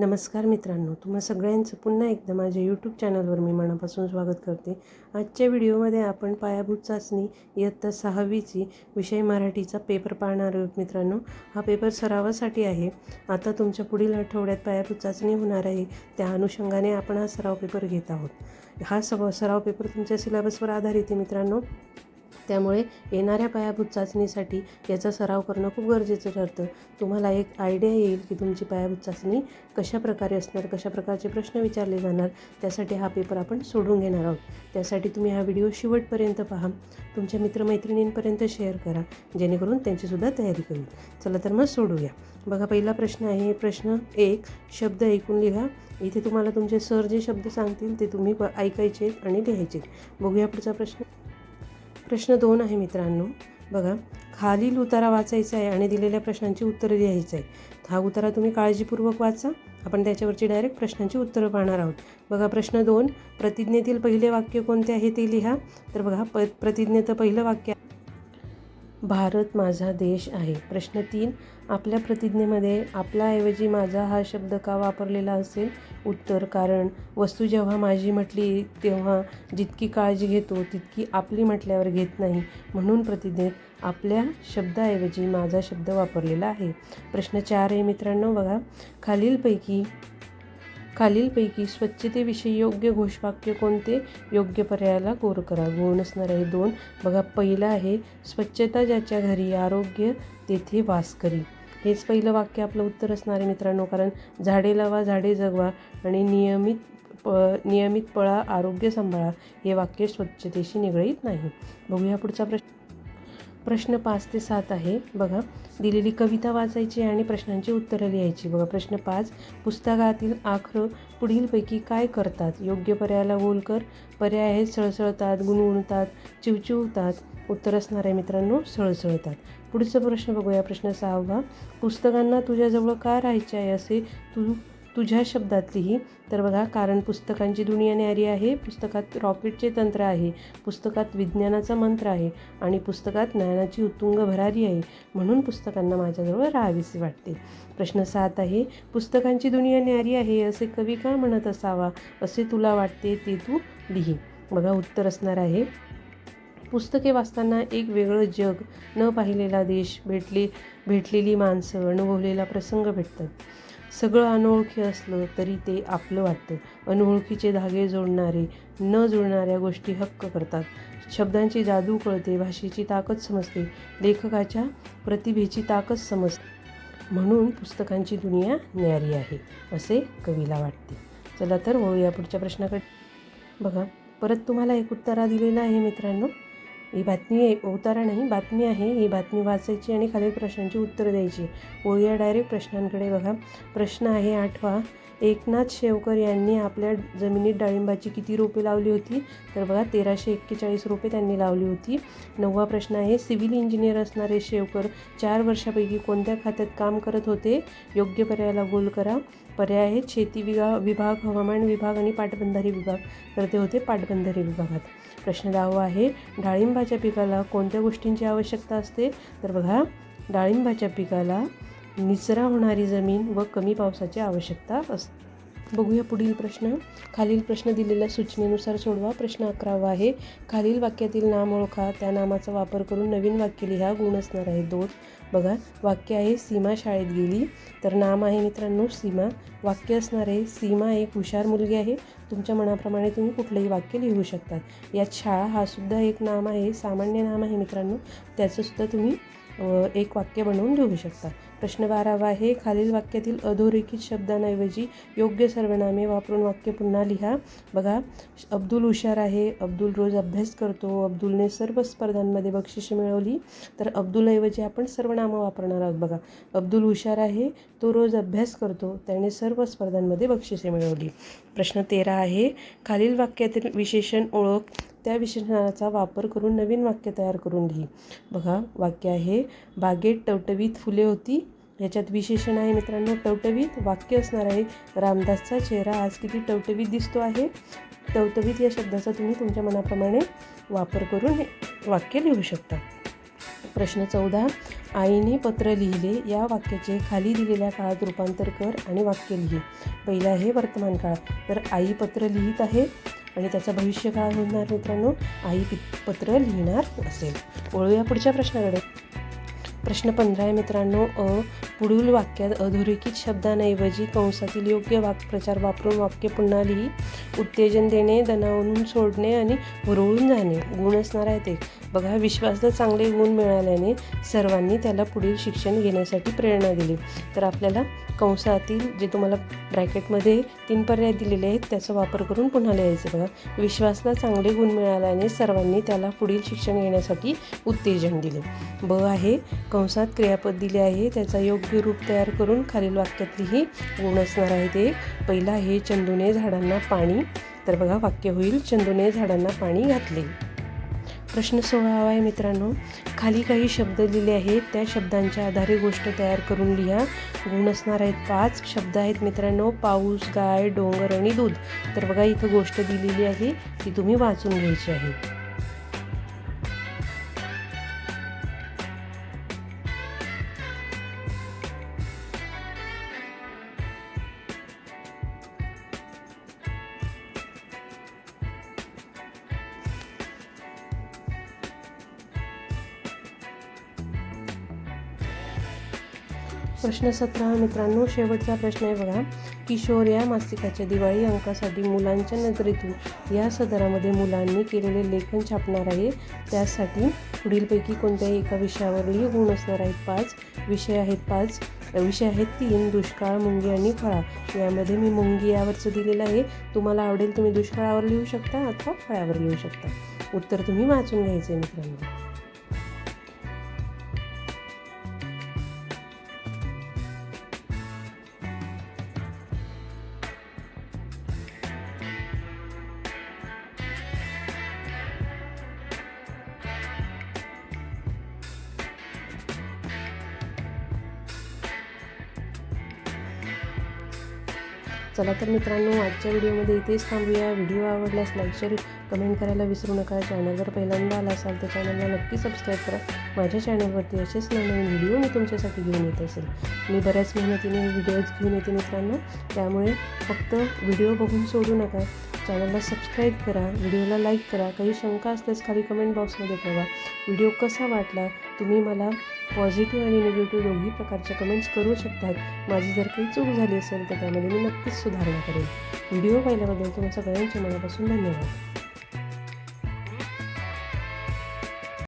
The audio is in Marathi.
नमस्कार मित्रांनो तुम्हा सगळ्यांचं पुन्हा एकदा माझ्या यूट्यूब चॅनलवर मी मनापासून स्वागत करते. आजच्या व्हिडिओमध्ये आपण पायाभूत चाचणी इयत्ता सहावीची विषय मराठीचा पेपर पाहणार आहोत मित्रांनो. हा पेपर सरावासाठी आहे. आता तुमच्या पुढील आठवड्यात पायाभूत चाचणी होणार आहे. त्या अनुषंगाने आपण हा सराव पेपर घेत आहोत. हा सव सराव पेपर तुमच्या सिलेबसवर आधारित आहे मित्रांनो. त्यामुळे येणाऱ्या पायाभूत चाचणीसाठी याचा सराव करणं खूप गरजेचं ठरतं. तुम्हाला एक आयडिया येईल की तुमची पायाभूत चाचणी कशा प्रकारे असणार कशा प्रकारचे प्रश्न विचारले जाणार त्यासाठी हा पेपर आपण सोडून घेणार आहोत. त्यासाठी तुम्ही हा व्हिडिओ शेवटपर्यंत पहा. तुमच्या मित्रमैत्रिणींपर्यंत शेअर करा. जेणेकरून त्यांचीसुद्धा तयारी करू. चला तर मग सोडूया. बघा पहिला प्रश्न आहे. प्रश्न एक शब्द ऐकून लिहा. इथे तुम्हाला तुमचे सर जे शब्द सांगतील ते तुम्ही ऐकायचे आणि लिहायचे बघूया पुढचा प्रश्न. प्रश्न दोन आहे मित्रांनो. बघा खालील उतारा वाचायचा आहे आणि दिलेल्या प्रश्नांची उत्तरं लिहायचं आहे हा उतारा तुम्ही काळजीपूर्वक वाचा. आपण त्याच्यावरची डायरेक्ट प्रश्नांची उत्तरं पाहणार आहोत. बघा प्रश्न दोन. प्रतिज्ञेतील पहिले वाक्य कोणते आहे ते लिहा. तर बघा प प्रतिज्ञेचं पहिलं वाक्य भारत माझा देश आहे. प्रश्न तीन आपल्या प्रतिज्ञेमध्ये आपल्याऐवजी माझा हा शब्द का वापरलेला असेल? उत्तर कारण वस्तू जेव्हा माझी म्हटली तेव्हा जितकी काळजी घेतो तितकी आपली म्हटल्यावर घेत नाही. म्हणून प्रतिज्ञेत आपल्या शब्दाऐवजी माझा शब्द वापरलेला आहे. प्रश्न चार आहे मित्रांनो बघा. खालीलपैकी खालीलपैकी स्वच्छतेविषयी योग्य घोषवाक्य कोणते? योग्य पर्यायाला गोर करा. गुण असणार आहे दोन. बघा पहिलं आहे स्वच्छता ज्याच्या घरी आरोग्य तेथे वास करी हेच पहिलं वाक्य आपलं उत्तर असणार आहे मित्रांनो कारण झाडे लावा झाडे जगवा आणि नियमित प नियमित पळा आरोग्य सांभाळा हे वाक्य स्वच्छतेशी निगडीत नाही. बघूया पुढचा प्रश्न. प्रश्न पाच ते सात आहे. बघा दिलेली कविता वाचायची आणि प्रश्नांची उत्तरं लिहायची. बघा प्रश्न पाच पुस्तकातील आखरं पुढीलपैकी काय करतात? योग्य पर्यायाला गोल कर. पर्याय आहेत सळसळतात गुणगुणतात चिवचिवतात. उत्तर असणाऱ्या मित्रांनो सळसळतात. पुढचा प्रश्न बघूया. प्रश्न सहावा पुस्तकांना तुझ्याजवळ का राहायचे आहे असे तू तुझ्या शब्दात लिही तर बघा कारण पुस्तकांची दुनिया न्यारी आहे पुस्तकात रॉकेटचे तंत्र आहे पुस्तकात विज्ञानाचा मंत्र आहे आणि पुस्तकात ज्ञानाची उत्तुंग भरारी आहे म्हणून पुस्तकांना माझ्याजवळ राहावीसे वाटते. प्रश्न सात आहे पुस्तकांची दुनिया न्यारी आहे असे कवी का म्हणत असावा? असे तुला वाटते ते तू लिही. बघा उत्तर असणार आहे. पुस्तके वाचताना एक वेगळं जग न पाहिलेला देश भेटले भेटलेली माणसं अनुभवलेला प्रसंग भेटतात. सगळं अनोळखी असलं तरी ते आपलं वाटतं. अनोळखीचे धागे जोडणारे न जुळणाऱ्या गोष्टी हक्क करतात. शब्दांची जादू कळते भाषेची ताकद समजते लेखकाच्या प्रतिभेची ताकद समजते. म्हणून पुस्तकांची दुनिया न्यारी आहे असे कवीला वाटते. चला तर वळूया पुढच्या प्रश्नाकडे. बघा परत तुम्हाला एक उत्तरा दिलेला आहे मित्रांनो. ही बातमी आहे उतारा नाही बातमी आहे. ही बातमी वाचायची आणि खालील प्रश्नांची उत्तरं द्यायची. वळूया डायरेक्ट प्रश्नांकडे बघा. प्रश्न आहे आठवा. एकनाथ शेवकर यांनी आपल्या जमिनीत डाळिंबाची किती रोपे लावली होती? तर बघा तेराशे एक्केचाळीस रोपे त्यांनी लावली होती. नववा प्रश्न आहे सिव्हिल इंजिनियर असणारे शेवकर चार वर्षापैकी कोणत्या खात्यात काम करत होते? योग्य पर्यायाला गोल करा. पर्याय आहेत शेती विगा विभाग हवामान विभाग आणि पाटबंधारे विभाग. तर ते होते पाटबंधारे विभागात. प्रश्न दहावा आहे. डाळिंबाच्या पिकाला कोणत्या गोष्टींची आवश्यकता असते? तर बघा डाळिंबाच्या पिकाला निचरा होणारी जमीन व कमी पावसाची आवश्यकता असते. बघूया पुढील प्रश्न. खालील प्रश्न दिलेल्या सूचनेनुसार सोडवा. प्रश्न अकरावा आहे खालील वाक्यातील नाम ओळखा. त्या नामाचा वापर करून नवीन वाक्य लिहा. गुण असणार आहे दोन. बघा वाक्य आहे सीमा शाळेत गेली. तर नाम आहे मित्रांनो सीमा. वाक्य असणार आहे सीमा एक हुशार मुलगी आहे. तुमच्या मनाप्रमाणे तुम्ही कुठलंही वाक्य लिहू शकतात यात शाळा हा सुद्धा एक नाम आहे सामान्य नाम आहे मित्रांनो. त्याचंसुद्धा तुम्ही एक वाक्य बनवून लिहू शकता. प्रश्न बारावा आहे खालील वाक्यातील अधोरेखित शब्दांऐवजी योग्य सर्वनामे वापरून वाक्य पुन्हा लिहा. बघा अब्दुल हुशार आहे अब्दुल रोज अभ्यास करतो अब्दुलने सर्व स्पर्धांमध्ये बक्षिसे मिळवली तर अब्दुलऐवजी आपण सर्वनामं वापरणार आहोत. बघा अब्दुल हुशार आहे तो रोज अभ्यास करतो त्याने सर्व स्पर्धांमध्ये बक्षिसे मिळवली. प्रश्न तेरा आहे खालील वाक्यातील विशेषण ओळख त्या विशेषणाचा वापर करून नवीन वाक्य तयार करून लिही बघा वाक्य आहे बागेत टवटवीत फुले होती. याच्यात विशेषण आहे मित्रांनो टवटवीत वाक्य असणार आहे. रामदासचा चेहरा आज किती टवटवीत दिसतो आहे. टवटवीत या शब्दाचा तुम्ही तुमच्या मनाप्रमाणे वापर करून हे वाक्य लिहू शकता. प्रश्न चौदा आईने पत्र लिहिले या वाक्याचे खाली दिलेल्या काळात रूपांतर कर आणि वाक्य लिही. पहिलं आहे वर्तमान काळ तर आई पत्र लिहित आहे. आणि त्याचं भविष्य काय होणार मित्रांनो? आई पत्र लिहिणार असेल. वळूया पुढच्या प्रश्नाकडे. प्रश्न पंधरा आहे मित्रांनो. अ पुढील वाक्यात अधोरेखित शब्दांऐवजी कंसातील योग्य वाक्प्रचार वापरून वाक्य पुन्हा लिही. उत्तेजन देणे दणावून सोडणे आणि हुरळून जाणे. गुण असणार आहेत एक. बघा विश्वासात चांगले गुण मिळाल्याने सर्वांनी त्याला पुढील शिक्षण घेण्यासाठी प्रेरणा दिली. तर आपल्याला कंसातील जे तुम्हाला ब्रॅकेटमध्ये तीन पर्याय दिलेले आहेत त्याचा वापर करून पुन्हा लिहायचं बघा विश्वासला चांगले गुण मिळाल्याने सर्वांनी त्याला पुढील शिक्षण घेण्यासाठी उत्तेजन दिले. ब आहे कंसात क्रियापद दिले आहे. त्याचा योग्य रूप तयार करून खालील वाक्यातलीही गुण असणार आहे ते पहिला आहे चंदूने झाडांना पाणी. तर बघा वाक्य होईल चंदूने झाडांना पाणी घातले. प्रश्न सोळावा आहे मित्रांनो. खाली काही शब्द लिहिले आहेत. त्या शब्दांच्या आधारे गोष्ट तयार करून लिहा. गुण असणार आहेत पाच शब्द आहेत मित्रांनो. पाऊस गाय डोंगर आणि दूध. तर बघा इथं गोष्ट दिलेली आहे ती तुम्ही वाचून घ्यायची आहे. प्रश्न सतरा मित्रांनो शेवटचा प्रश्न आहे बघा. किशोर या मासिकाच्या दिवाळी अंकासाठी मुलांच्या नजरेतून या सदरामध्ये मुलांनी केलेले लेखन छापणार आहे. त्यासाठी पुढीलपैकी कोणत्याही एका विषयावरही गुण असणार आहेत पाच विषय आहेत पाच. विषय आहेत तीन दुष्काळ मुंगी आणि फळा. यामध्ये मी मुंगी यावरचं दिलेलं आहे. तुम्हाला आवडेल तुम्ही दुष्काळावर लिहू शकता अथवा फळावर लिहू शकता. उत्तर तुम्ही वाचून घ्यायचे मित्रांनो. चला तर मित्रांनो आजच्या व्हिडिओमध्ये इथेच थांबूया. व्हिडिओ आवडल्यास लाईक शेअर कमेंट करायला विसरू नका. चॅनलवर पहिल्यांदा आला असाल तर चॅनलला नक्की सबस्क्राईब करा. माझ्या चॅनलवरती असेच नवीन व्हिडिओ मी तुमच्यासाठी घेऊन येत असेल. मी बऱ्याच मेहनतीने व्हिडिओज घेऊन येते मित्रांनो. त्यामुळे फक्त व्हिडिओ बघून सोडू नका. चॅनलला सबस्क्राईब करा. व्हिडिओला लाईक करा. काही शंका असल्यास खाली कमेंट बॉक्समध्ये कळवा व्हिडिओ कसा वाटला? तुम्ही मला पॉझिटिव्ह आणि निगेटिव्ह दोन्ही प्रकारच्या कमेंट्स करू शकतात. माझी जर काही चूक झाली असेल तर त्यामध्ये मी नक्कीच सुधारणा करेन. व्हिडिओ पाहिल्याबद्दल तुम्हाला सगळ्यांच्या मनापासून धन्यवाद.